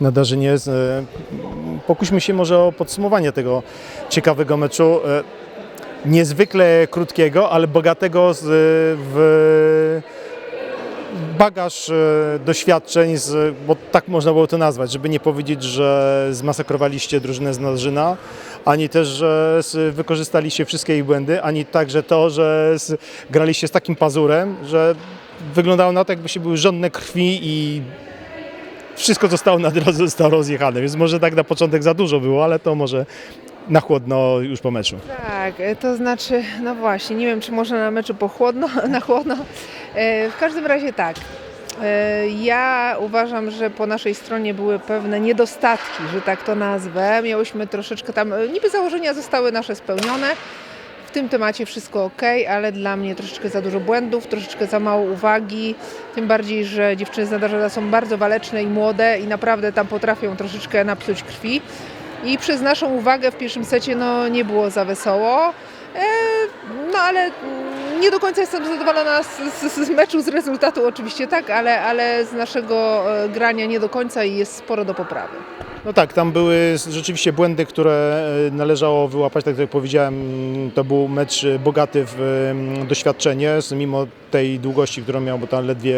Nadarzynie. Z- e, Pokuśmy się może o podsumowanie tego ciekawego meczu. E, Niezwykle krótkiego, ale bogatego z, w bagaż e, doświadczeń, bo tak można było to nazwać, żeby nie powiedzieć, że zmasakrowaliście drużynę z Nadarzyna, ani też, że wykorzystaliście wszystkie ich błędy, ani także to, że graliście z takim pazurem, że wyglądało na to, jakby się były żądne krwi i wszystko zostało na drodze zostało rozjechane, więc może tak na początek za dużo było, ale to może na chłodno już po meczu. Tak, e, to znaczy, no właśnie, nie wiem, czy można na meczu po chłodno, na chłodno. E, W każdym razie tak. E, Ja uważam, że po naszej stronie były pewne niedostatki, że tak to nazwę. Miałyśmy troszeczkę tam, niby założenia zostały nasze spełnione. Tym temacie wszystko ok, ale dla mnie troszeczkę za dużo błędów, troszeczkę za mało uwagi. Tym bardziej, że dziewczyny z Nadarzyna są bardzo waleczne i młode i naprawdę tam potrafią troszeczkę napsuć krwi. I przez naszą uwagę w pierwszym secie no, nie było za wesoło. E, no ale nie do końca jestem zadowolona z, z, z meczu, z rezultatu oczywiście tak, ale, ale z naszego e, grania nie do końca i jest sporo do poprawy. No tak, tam były rzeczywiście błędy, które e, należało wyłapać, tak jak powiedziałem, to był mecz e, bogaty w doświadczenie, mimo tej długości, którą miał, bo tam ledwie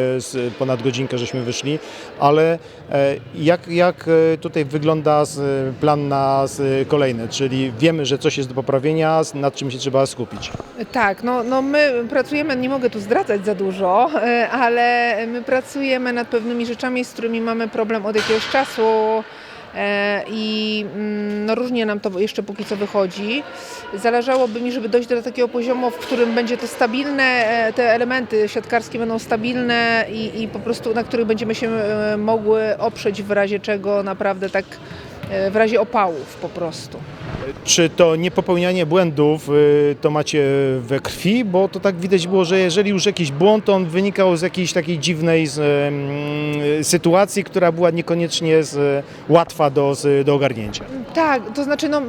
ponad godzinkę żeśmy wyszli, ale e, jak, jak tutaj wygląda plan na kolejny, czyli wiemy, że coś jest do poprawienia, nad czym się trzeba skupić. Tak, no, no my pracujemy, nie mogę tu zdradzać za dużo, ale my pracujemy nad pewnymi rzeczami, z którymi mamy problem od jakiegoś czasu i mm, no, różnie nam to jeszcze póki co wychodzi. Zależałoby mi, żeby dojść do takiego poziomu, w którym będzie to stabilne, e, te elementy siatkarskie będą stabilne i, i po prostu na których będziemy się e, mogły oprzeć w razie czego naprawdę tak, e, w razie opałów po prostu. Czy to niepopełnianie błędów y, to macie we krwi? Bo to tak widać było, że jeżeli już jakiś błąd, to on wynikał z jakiejś takiej dziwnej z, em, sytuacji, która była niekoniecznie z, łatwa do, z, do ogarnięcia. Tak, to znaczy no,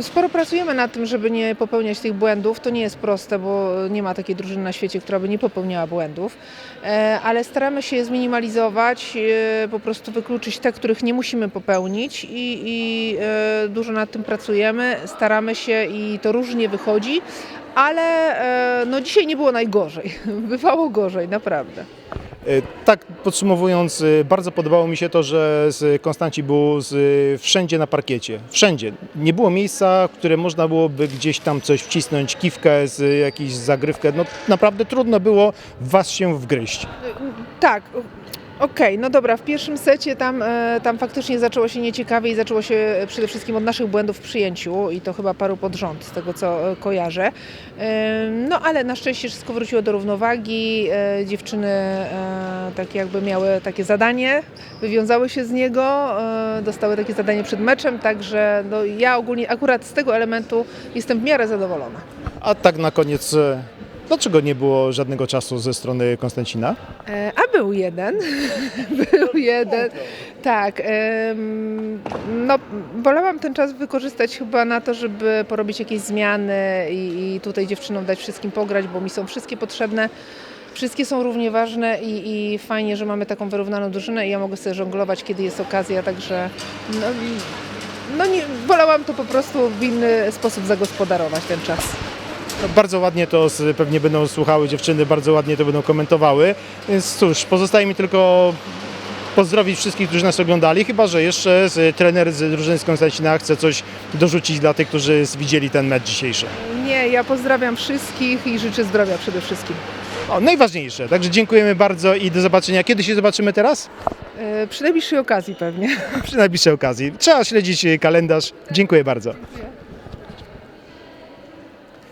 sporo pracujemy nad tym, żeby nie popełniać tych błędów. To nie jest proste, bo nie ma takiej drużyny na świecie, która by nie popełniała błędów, E, ale staramy się je zminimalizować, e, po prostu wykluczyć te, których nie musimy popełnić i, i e, dużo nad tym pracujemy, staramy się i to różnie wychodzi, ale no, dzisiaj nie było najgorzej, bywało gorzej, naprawdę. Y, Tak podsumowując, y, bardzo podobało mi się to, że Konstanci był wszędzie na parkiecie. Wszędzie. Nie było miejsca, które można byłoby gdzieś tam coś wcisnąć, kiwkę, z jakiś zagrywkę. No naprawdę trudno było was się wgryźć. Tak. Okej, no dobra, w pierwszym secie tam, e, tam faktycznie zaczęło się nieciekawie i zaczęło się przede wszystkim od naszych błędów w przyjęciu i to chyba paru pod rząd, z tego co e, kojarzę. No ale na szczęście wszystko wróciło do równowagi, e, dziewczyny tak jakby miały takie zadanie, wywiązały się z niego, dostały takie zadanie przed meczem, także no, ja ogólnie akurat z tego elementu jestem w miarę zadowolona. A tak na koniec, dlaczego nie było żadnego czasu ze strony Konstancina? Był jeden, był jeden, tak. No, wolałam ten czas wykorzystać chyba na to, żeby porobić jakieś zmiany i, i tutaj dziewczynom dać wszystkim pograć, bo mi są wszystkie potrzebne. Wszystkie są równie ważne i, i fajnie, że mamy taką wyrównaną drużynę i ja mogę sobie żonglować, kiedy jest okazja, także no, no nie, wolałam to po prostu w inny sposób zagospodarować ten czas. No, bardzo ładnie to pewnie będą słuchały dziewczyny, bardzo ładnie to będą komentowały. Więc cóż, pozostaje mi tylko pozdrowić wszystkich, którzy nas oglądali, chyba że jeszcze z, trener z drużyny z Konstancina chce coś dorzucić dla tych, którzy widzieli ten mecz dzisiejszy. Nie, ja pozdrawiam wszystkich i życzę zdrowia przede wszystkim. O, najważniejsze. Także dziękujemy bardzo i do zobaczenia. Kiedy się zobaczymy teraz? E, Przy najbliższej okazji pewnie. Przy najbliższej okazji. Trzeba śledzić kalendarz. Dziękuję bardzo. Dziękuję.